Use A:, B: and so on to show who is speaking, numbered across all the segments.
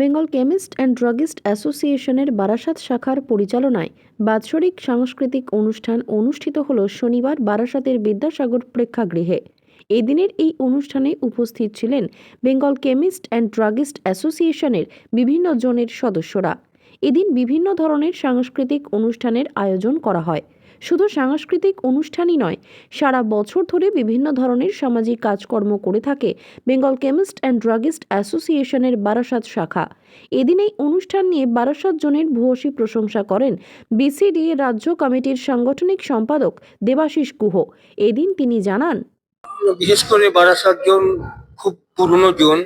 A: Bengal chemist and druggist অ্যাসোসিয়েশনের বারাসাত শাখার পরিচালনায় বাৎসরিক সাংস্কৃতিক অনুষ্ঠান অনুষ্ঠিত হল শনিবার বারাসাতের বিদ্যাসাগর প্রেক্ষাগৃহে। এদিনের এই অনুষ্ঠানে উপস্থিত ছিলেন বেঙ্গল কেমিস্ট অ্যান্ড ড্রাগিস্ট অ্যাসোসিয়েশনের বিভিন্ন জোনের সদস্যরা। এদিন বিভিন্ন ধরনের সাংস্কৃতিক অনুষ্ঠানের আয়োজন করা হয়। শুধু সাংস্কৃতিক অনুষ্ঠানই নয়, সারা বছর ধরে বিভিন্ন ধরনের সামাজিক কাজকর্ম করে থাকে বেঙ্গল কেমিস্ট অ্যান্ড ড্রাগিস্ট অ্যাসোসিয়েশনের বারাসাত শাখা। এদিন এই অনুষ্ঠান নিয়ে বারাসাত জনের ভূয়সী প্রশংসা করেন বিসিডিএ রাজ্য কমিটির সাংগঠনিক সম্পাদক দেবাশিস গুহ। এদিন তিনি জানান,
B: বিশেষ করে বারাসাত জোন খুব পুরনো জোন।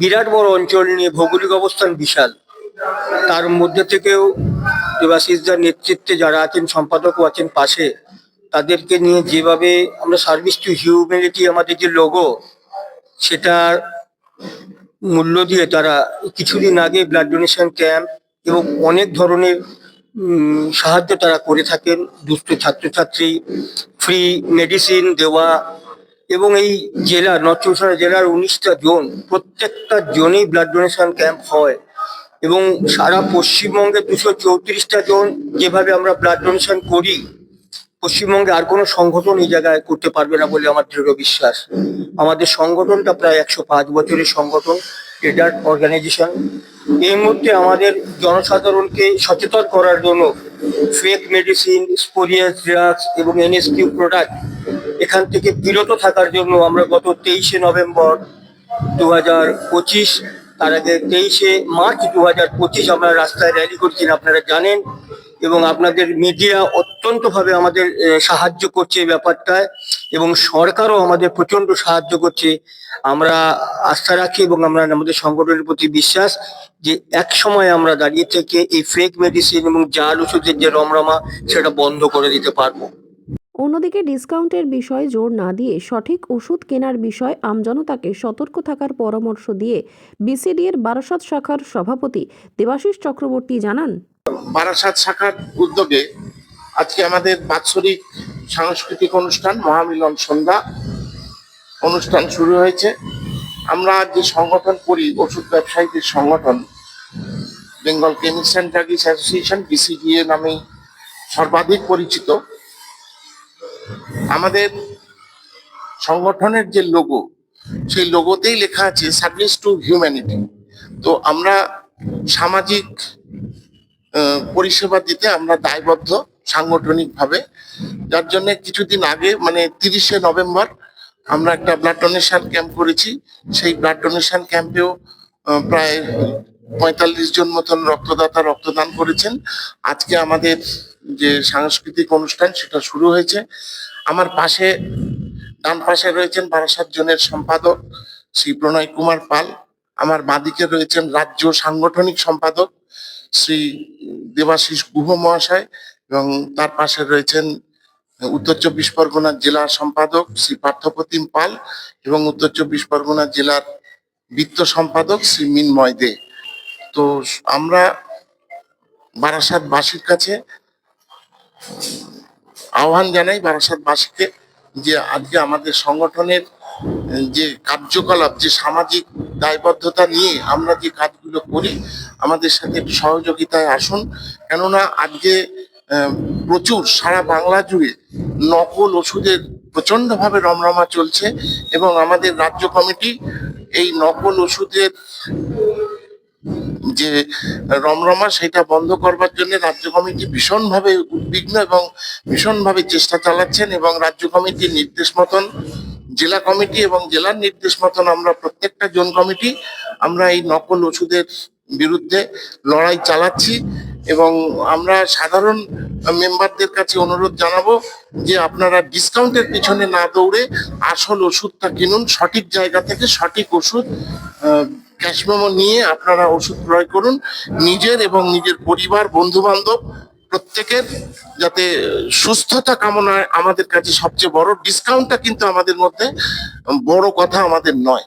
B: বিরাট বড় অঞ্চল নিয়ে ভৌগোলিক অবস্থান বিশাল। তার মধ্যে থেকেও দেবাশিসদার নেতৃত্বে যারা আছেন সম্পাদকও আছেন পাশে, তাদেরকে নিয়ে যেভাবে আমরা সার্ভিস টু হিউম্যানিটি আমাদের যে লোগো সেটার মূল্য দিয়ে তারা কিছুদিন আগে ব্লাড ডোনেশন ক্যাম্প এবং অনেক ধরনের সাহায্য তারা করে থাকেন। দুস্থ ছাত্রছাত্রী ফ্রি মেডিসিন দেওয়া এবং এই জেলা নর্থ চব্বিশ জেলার উনিশটা জোন, প্রত্যেকটা জোনেই ব্লাড ডোনেশন ক্যাম্প হয়। এবং সারা পশ্চিমবঙ্গে দুশো চৌত্রিশটা জন যেভাবে আমরা ব্লাড ডোনেশন করি, পশ্চিমবঙ্গে আর কোনো সংগঠন এই জায়গায় করতে পারবে না বলে আমার দৃঢ় বিশ্বাস। আমাদের সংগঠনটা প্রায় একশো পাঁচ বছরের সংগঠন ট্রেডার অর্গানাইজেশন। এই মধ্যে আমাদের জনসাধারণকে সচেতন করার জন্য ফেক মেডিসিন স্পোরিয়াস ড্রাগস এবং এনএসকিউ প্রোডাক্ট এখান থেকে বিরত থাকার জন্য আমরা গত তেইশে নভেম্বর দু হাজার পঁচিশ তার আগে তেইশে মার্চ দু হাজার পঁচিশ আমরা রাস্তায় র্যালি করছি, আপনারা জানেন। এবং আপনাদের মিডিয়া অত্যন্তভাবে আমাদের সাহায্য করছে এই ব্যাপারটায়, এবং সরকারও আমাদের প্রচণ্ড সাহায্য করছে। আমরা আস্থা রাখি এবং আমরা আমাদের সংগঠনের প্রতি বিশ্বাস যে এক সময় আমরা দাঁড়িয়ে থেকে এই ফেক মেডিসিন এবং জাল ওষুধের যে রমরমা, সেটা বন্ধ করে দিতে পারব।
A: অন্যদিকে ডিসকাউন্টের বিষয়ে জোর না দিয়ে সঠিক ওষুধ কেনার বিষয়ে আমজনতাকে সতর্ক থাকার পরামর্শ দিয়ে বিসিডিএর বারাসাত শাখার সভাপতি দেবাশিস চক্রবর্তী জানান।
C: বারাসাত শাখার উদ্যোগে আজকে আমাদের বাৎসরিক সাংস্কৃতিক অনুষ্ঠান, মহামিলন সন্ধ্যা অনুষ্ঠান শুরু হয়েছে। আমরা যে সংগঠন করি, ওষুধ ব্যবসায়ীদের সংগঠন, Bengal chemist and association, BCDA নামে সর্বাধিক পরিচিত। আমাদের সংগঠনের যে লোগো সেই লোগোতেই লেখা আছে সার্ভিস টু হিউম্যানিটি তো আমরা সামাজিক পরিষেবা দিতে আমরা দায়বদ্ধ সাংগঠনিকভাবে। যার জন্য কিছুদিন আগে মানে তিরিশে নভেম্বর, আমরা একটা ব্লাড ডোনেশন ক্যাম্প করেছি। সেই ব্লাড ডোনেশন ক্যাম্পেও প্রায় পঁয়তাল্লিশ জন মতন রক্তদাতা রক্তদান করেছেন। আজকে আমাদের যে সাংস্কৃতিক অনুষ্ঠান, সেটা শুরু হয়েছে। আমার পাশে, ডান পাশে রয়েছেন বারাসাত জনের সম্পাদক শ্রী প্রণয় কুমার পাল, আমার বাঁদিকে রয়েছেন রাজ্য সাংগঠনিক সম্পাদক শ্রী দেবাশিস গুহ মহাশয় এবং তার পাশে রয়েছেন উত্তর চব্বিশ পরগনা জেলা সম্পাদক শ্রী পার্থপ্রতিম পাল এবং উত্তর চব্বিশ পরগনা জেলার বৃত্ত সম্পাদক শ্রী মিনময় দে। তো আমরা বারাসাতবাসীর কাছে আহ্বান জানাই বারাসাতবাসীকে যে আজকে আমাদের সংগঠনের যে কার্যকলাপ, যে সামাজিক দায়বদ্ধতা নিয়ে আমরা যে কাজগুলো করি, আমাদের সাথে সহযোগিতায় আসুন। কেননা আজকে প্রচুর সারা বাংলা জুড়ে নকল ওষুধের প্রচন্ডভাবে রমরমা চলছে এবং আমাদের রাজ্য কমিটি এই নকল ওষুধের যে রমরমা সেটা বন্ধ করবার জন্য রাজ্য কমিটি ভীষণভাবে উদ্বিগ্ন এবং ভীষণভাবে চেষ্টা চালাচ্ছেন এবং রাজ্য কমিটির নির্দেশ মতন, জেলা কমিটি এবং জেলার নির্দেশ মতন আমরা প্রত্যেকটা জোন কমিটি আমরা এই নকল ওষুধের বিরুদ্ধে লড়াই চালাচ্ছি এবং আমরা সাধারণ মেম্বারদের কাছে অনুরোধ জানাব যে আপনারা ডিসকাউন্টের পিছনে না দৌড়ে আসল ওষুধটা কিনুন, সঠিক জায়গা থেকে সঠিক ওষুধ ক্যাশ মেমো নিয়ে আপনারা ওষুধ ক্রয় করুন। নিজের এবং নিজের পরিবার বন্ধু বান্ধব প্রত্যেকের যাতে সুস্থতা কামনায় আমাদের কাছে সবচেয়ে বড়। ডিসকাউন্টটা কিন্তু আমাদের মধ্যে বড় কথা আমাদের নয়।